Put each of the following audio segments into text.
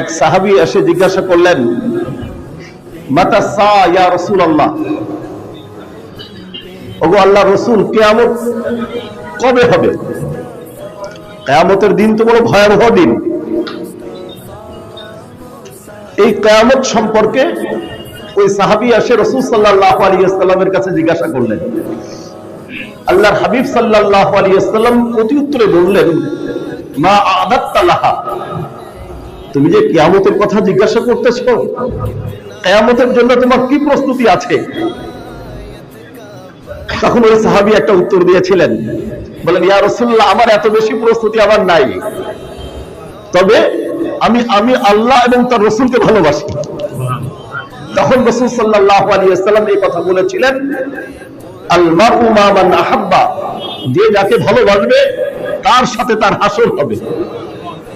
এক সাহাবী এসে জিজ্ঞাসা করলেন আল্লাহ রসুল, কেয়ামত কবে হবে? কেয়ামতের দিন তো বড় ভয়াবহ দিন। এই কেয়ামত সম্পর্কে ওই সাহাবি আসে রসুল সাল্লাহ আলী কাছে জিজ্ঞাসা করলেন। আল্লাহর হাবিব সাল্লাহ আলী আসসালাম প্রতি উত্তরে বললেন, মা আদাত্তালাহা তুমি যে কেয়ামতের কথা জিজ্ঞাসা করতেছ, কেয়ামতের জন্য তোমার কি প্রস্তুতি আছে? তখন ওই সাহাবি একটা উত্তর দিয়েছিলেন, বলেন, ইয়া রসুল্লাহ আমার এত বেশি প্রস্তুতি আমার নাই। তবে আমি আমি আল্লাহ এবং তার রসুলকে ভালোবাসি। তখন রসুল সাল্লাহ আলিয়াল্লাম এই কথা বলেছিলেন আল্লাহ আহাব্বা, যে যাকে ভালোবাসবে, তার সাথে তার হাসর হবে।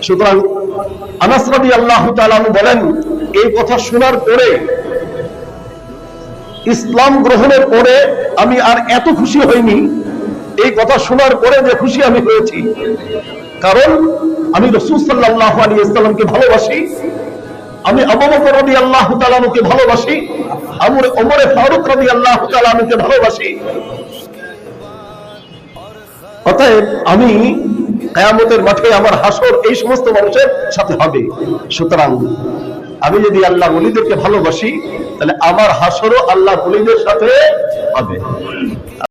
সুতরাং বলেন, এই কথা শোনার পরে, ইসলাম গ্রহণের পরে আমি আর এত খুশি হইনি। এই কথা শোনার পরে যে খুশি আমি হয়েছি। কারণ আমি রসুল সাল্লাহ আলী ইসলামকে ভালোবাসি, আমি আবুবকর রবি আল্লাহ তালানুকে ভালোবাসি, আমরে ওমরে ফারুক রবি আল্লাহ তালানুকে ভালোবাসি। অতএব আমি কেয়ামতের মাঠে আমার হাসর এই সমস্ত মানুষের সাথে হবে। সুতরাং আমি যদি আল্লাহ বলিদেরকে ভালোবাসি, তাহলে আমার হাসরও আল্লাহ বলিদের সাথে হবে।